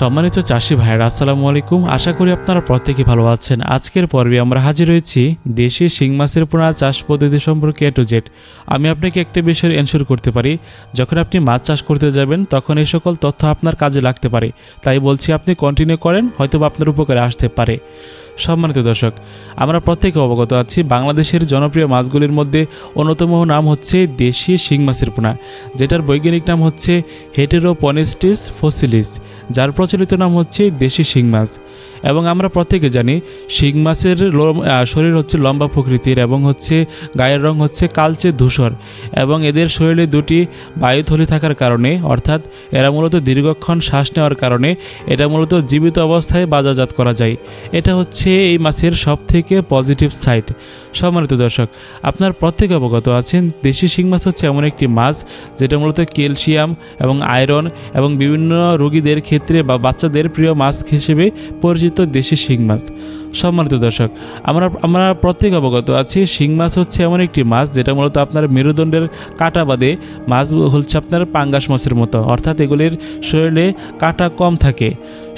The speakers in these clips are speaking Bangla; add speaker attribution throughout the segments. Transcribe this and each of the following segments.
Speaker 1: সম্মানিত চাষি ভাইয়েরা, আসসালামু আলাইকুম। আশা করি আপনারা প্রত্যেকে ভালো আছেন। আজকের পর্বে আমরা হাজির হয়েছি দেশি শিং মাছের পোনা চাষ পদ্ধতি সম্পর্কে এ টু জেড। আমি আপনাকে একটা বিষয় এনশোর করতে পারি, যখন আপনি মাছ চাষ করতে যাবেন, তখন এই সকল তথ্য আপনার কাজে লাগতে পারে। তাই বলছি, আপনি কন্টিনিউ করেন হয়তো আপনার উপকারে আসতে পারে। সম্মানিত দর্শক, আমরা প্রত্যেকে অবগত আছি বাংলাদেশের জনপ্রিয় মাছগুলির মধ্যে অন্যতম নাম হচ্ছে দেশি শিং মাছের পোনা, যেটার বৈজ্ঞানিক নাম হচ্ছে হেটেরোপনেস্টিস ফসিলিস যার প্রচলিত নাম হচ্ছে দেশি শিং মাছ। এবং আমরা প্রত্যেকে জানি শিং মাছের শরীর হচ্ছে লম্বা প্রকৃতির এবং হচ্ছে গায়ের রং হচ্ছে কালচে ধূসর এবং এদের শরীরে দুটি বায়ুথলি থাকার কারণে, অর্থাৎ এরা মূলত দীর্ঘক্ষণ শ্বাস নেওয়ার কারণে এটা মূলত জীবিত অবস্থায় বাজারজাত করা যায়। এটা হচ্ছে এই মাছের সব থেকে পজিটিভ সাইড সম্মানিত দর্শক, আপনার প্রত্যেক অবগত আছেন, দেশি শিং মাছ হচ্ছে এমন একটি মাছ যেটা মূলত ক্যালসিয়াম এবং আয়রন এবং বিভিন্ন রোগীদের ক্ষেত্রে বা বাচ্চাদের প্রিয় মাছ হিসেবে পরিচিত দেশি শিং মাছ। সম্মানিত দর্শক, আমরা আমরা প্রত্যেক অবগত আছি, শিং মাছ হচ্ছে এমন একটি মাছ যেটা মূলত আপনার মেরুদণ্ডের কাটা বাদে মাছ হচ্ছে আপনার পাঙ্গাস মাছের মতো। অর্থাৎ এগুলির শরীরে কাটা কম থাকে।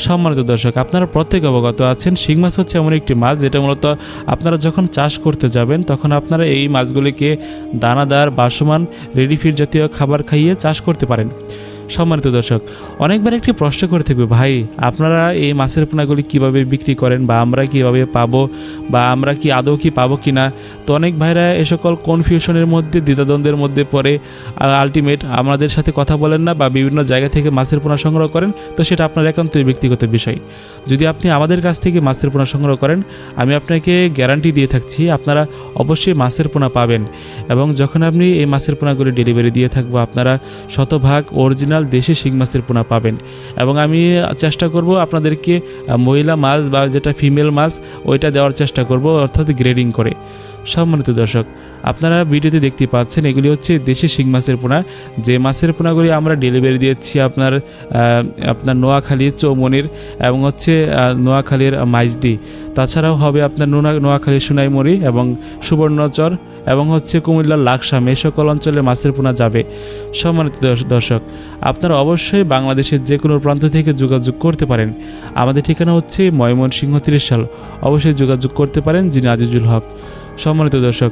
Speaker 1: সম্মানিত দর্শক, আপনারা প্রত্যেক অবগত আছেন, শিং মাছ হচ্ছে এমন একটি মাছ যেটা মূলত আপনারা যখন চাষ করতে যাবেন, তখন আপনারা এই মাছগুলিকে দানাদার, বাসমান রেডি ফিড জাতীয় খাবার খাইয়ে চাষ করতে পারেন। সম্মানিত দর্শক, অনেকবার একটি প্রশ্ন করে থাকবে, ভাই, আপনারা এই মাছের পোনাগুলি কীভাবে বিক্রি করেন বা আমরা কীভাবে পাবো বা আমরা কি আদৌ কি পাবো কি না তো অনেক ভাইরা এ সকল কনফিউশনের মধ্যে, দ্বিধাদ্বন্দ্বের মধ্যে পড়ে আলটিমেট আমাদের সাথে কথা বলেন না বা বিভিন্ন জায়গা থেকে মাছের পোনা সংগ্রহ করেন। তো সেটা আপনার একান্তই ব্যক্তিগত বিষয়। যদি আপনি আমাদের কাছ থেকে মাছের পোনা সংগ্রহ করেন, আমি আপনাকে গ্যারান্টি দিয়ে থাকছি, আপনারা অবশ্যই মাছের পোনা পাবেন। এবং যখন আপনি এই মাছের পোনাগুলি ডেলিভারি দিয়ে থাকব, আপনারা শতভাগ অরিজিনাল দেশি শিং মাছের পোনা পাবেন। এবং আমি চেষ্টা করব আপনাদেরকে মহিলা মাছ বা যেটা ফিমেল মাছ, ওইটা দেওয়ার চেষ্টা করব, অর্থাৎ গ্রেডিং করে। সম্মানিত দর্শক, আপনারা ভিডিওতে দেখতে পাচ্ছেন এগুলি হচ্ছে দেশি শিং মাছের পোনা। যে মাছের পোনাগুলি আমরা ডেলিভারি দিয়েছি আপনার আপনার নোয়াখালী চৌমনির এবং হচ্ছে নোয়াখালীর মাইজদি। তাছাড়াও হবে আপনার নোনা নোয়াখালী সোনাইমুড়ি এবং সুবর্ণচর এবং হচ্ছে কুমিল্লার লাকসাম। এই সকল অঞ্চলে মাছের পোনা যাবে। সম্মানিত দর্শ- দর্শক, আপনারা অবশ্যই বাংলাদেশের যে কোনো প্রান্ত থেকে যোগাযোগ করতে পারেন। আমাদের ঠিকানা হচ্ছে ময়মনসিংহ তিরিশ সাল অবশ্যই যোগাযোগ করতে পারেন, যিনি আজিজুল হক। সম্মানিত দর্শক,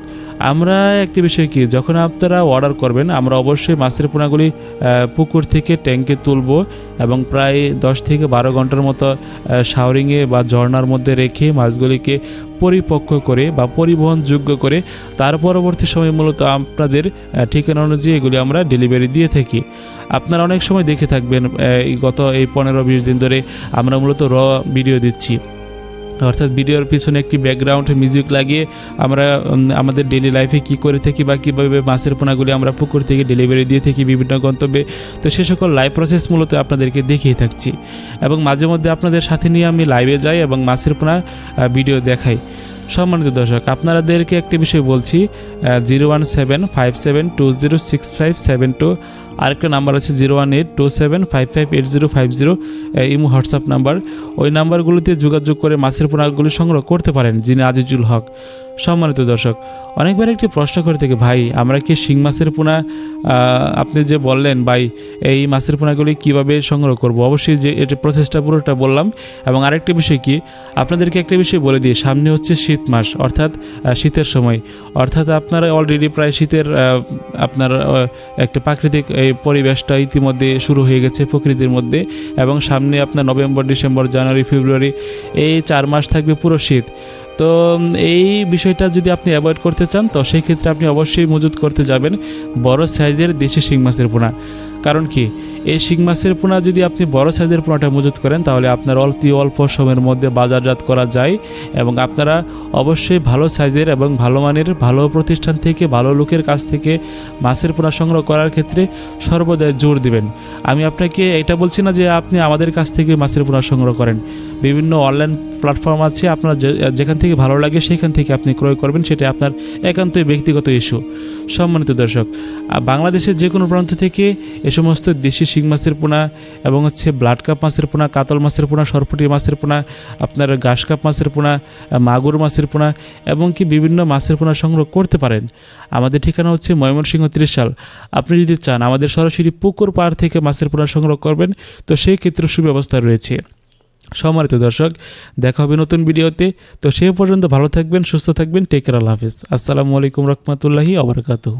Speaker 1: আমরা একটি বিষয় কি? যখন আপনারা অর্ডার করবেন, আমরা অবশ্যই মাছের পোনাগুলি পুকুর থেকে ট্যাঙ্কে তুলব এবং প্রায় দশ থেকে বারো ঘণ্টার মতো শাওরিংয়ে বা ঝর্ণার মধ্যে রেখে মাছগুলিকে পরিপক্ক করে বা পরিবহনযোগ্য করে তার পরবর্তী সময় মূলত আপনাদের ঠিকানা অনুযায়ী এগুলি আমরা ডেলিভারি দিয়ে থাকি। আপনারা অনেক সময় দেখে থাকবেন গত এই পনেরো, বিশ দিন ধরে আমরা মূলত র ভিডিও দিচ্ছি। অর্থাৎ ভিডিওর পিছনে একটি ব্যাকগ্রাউন্ড মিউজিক লাগিয়ে আমরা আমাদের ডেলি লাইফে কি করে থাকি বা কীভাবে মাছের পোনাগুলি আমরা পুকুর থেকে ডেলিভারি দিয়ে থাকি বিভিন্ন গন্তব্যে, তো সে সকল লাইভ প্রসেস মূলত আপনাদেরকে দেখিয়ে থাকছি। এবং মাঝে মধ্যে আপনাদের সাথে নিয়ে আমি লাইভে যাই এবং মাছের পোনা ভিডিও দেখাই। সম্মানিত দর্শক, আপনাদেরকে একটি বিষয় বলছি zero one seven five seven two zero six five seven two আরেকটা নাম্বার আছে zero one eight two seven five five eight zero five zero Imo, WhatsApp number. ওই নাম্বারগুলোতে যোগাযোগ করে মাছের পোনাগুলি সংগ্রহ করতে পারেন যিনি আজিজুল হক। সম্মানিত দর্শক, অনেকবার একটি প্রশ্ন করে থেকে, ভাই, আমরা কি শিং মাছের পোনা আপনি যে বললেন, ভাই, এই মাছের পোনাগুলি কীভাবে সংগ্রহ করব? অবশ্যই যে এটা প্রসেসটা পুরোটা বললাম। এবং আরেকটি বিষয় কি, আপনাদেরকে একটা বিষয় বলে দিই, সামনে হচ্ছে শীত মাস, অর্থাৎ শীতের সময়। অর্থাৎ আপনারা অলরেডি প্রায় শীতের আপনার একটা প্রাকৃতিক এই পরিবেশটা ইতিমধ্যে শুরু হয়ে গেছে প্রকৃতির মধ্যে এবং সামনে আপনার নভেম্বর, ডিসেম্বর, জানুয়ারি, ফেব্রুয়ারি, এই চার মাস থাকবে পুরো শীত। তো, এই বিষয়টা যদি আপনি অ্যাভয়েড করতে চান, তো সেই ক্ষেত্রে আপনি অবশ্যই মজুত করতে যাবেন বড় সাইজের দেশি শিং মাছের পোনা। কারণ কি? এই শিং মাছের পোনা যদি আপনি বড় সাইজের পোনাটা মজুত করেন, তাহলে আপনার অল্প অল্প সময়ের মধ্যে বাজারজাত করা যায় এবং আপনারা অবশ্যই ভালো সাইজের এবং ভালো মানের, ভালো প্রতিষ্ঠান থেকে, ভালো লোকের কাছ থেকে মাছের পোনা সংগ্রহ করার ক্ষেত্রে সর্বদাই জোর দিবেন। আমি আপনাকে এটা বলছি না যে আপনি আমাদের কাছ থেকে মাছের পোনা সংগ্রহ করেন। বিভিন্ন অনলাইন প্ল্যাটফর্ম আছে, আপনার যেখান থেকে ভালো লাগে সেখান থেকে আপনি ক্রয় করবেন, সেটা আপনার একান্তই ব্যক্তিগত ইস্যু। সম্মানিত দর্শক বাংলাদেশের যে কোনো প্রান্ত থেকে এ সমস্ত দেশি শিং মাছের পোনা এবং হচ্ছে ব্লাড কাপ মাছের পোনা, কাতল মাছের পোনা, সরপুটি মাছের পোনা, আপনার ঘাস কাপ মাছের পোনা মাগুর মাছের পোনা এবং কি বিভিন্ন মাছের পোনা সংগ্রহ করতে পারেন। আমাদের ঠিকানা হচ্ছে ময়মনসিংহ ত্রিশাল আপনি যদি চান আমাদের সরাসরি পুকুর পাড় থেকে মাছের পোনা সংগ্রহ করবেন, তো সেই ক্ষেত্রে সুব্যবস্থা রয়েছে। সম্মানিত দর্শক, দেখা হবে নতুন ভিডিওতে। তো সে পর্যন্ত ভালো থাকবেন, সুস্থ থাকবেন। টেক কেয়ার, আল্লাহ হাফিজ। আসসালামু আলাইকুম রহমতুল্লাহি আবরকাতুহ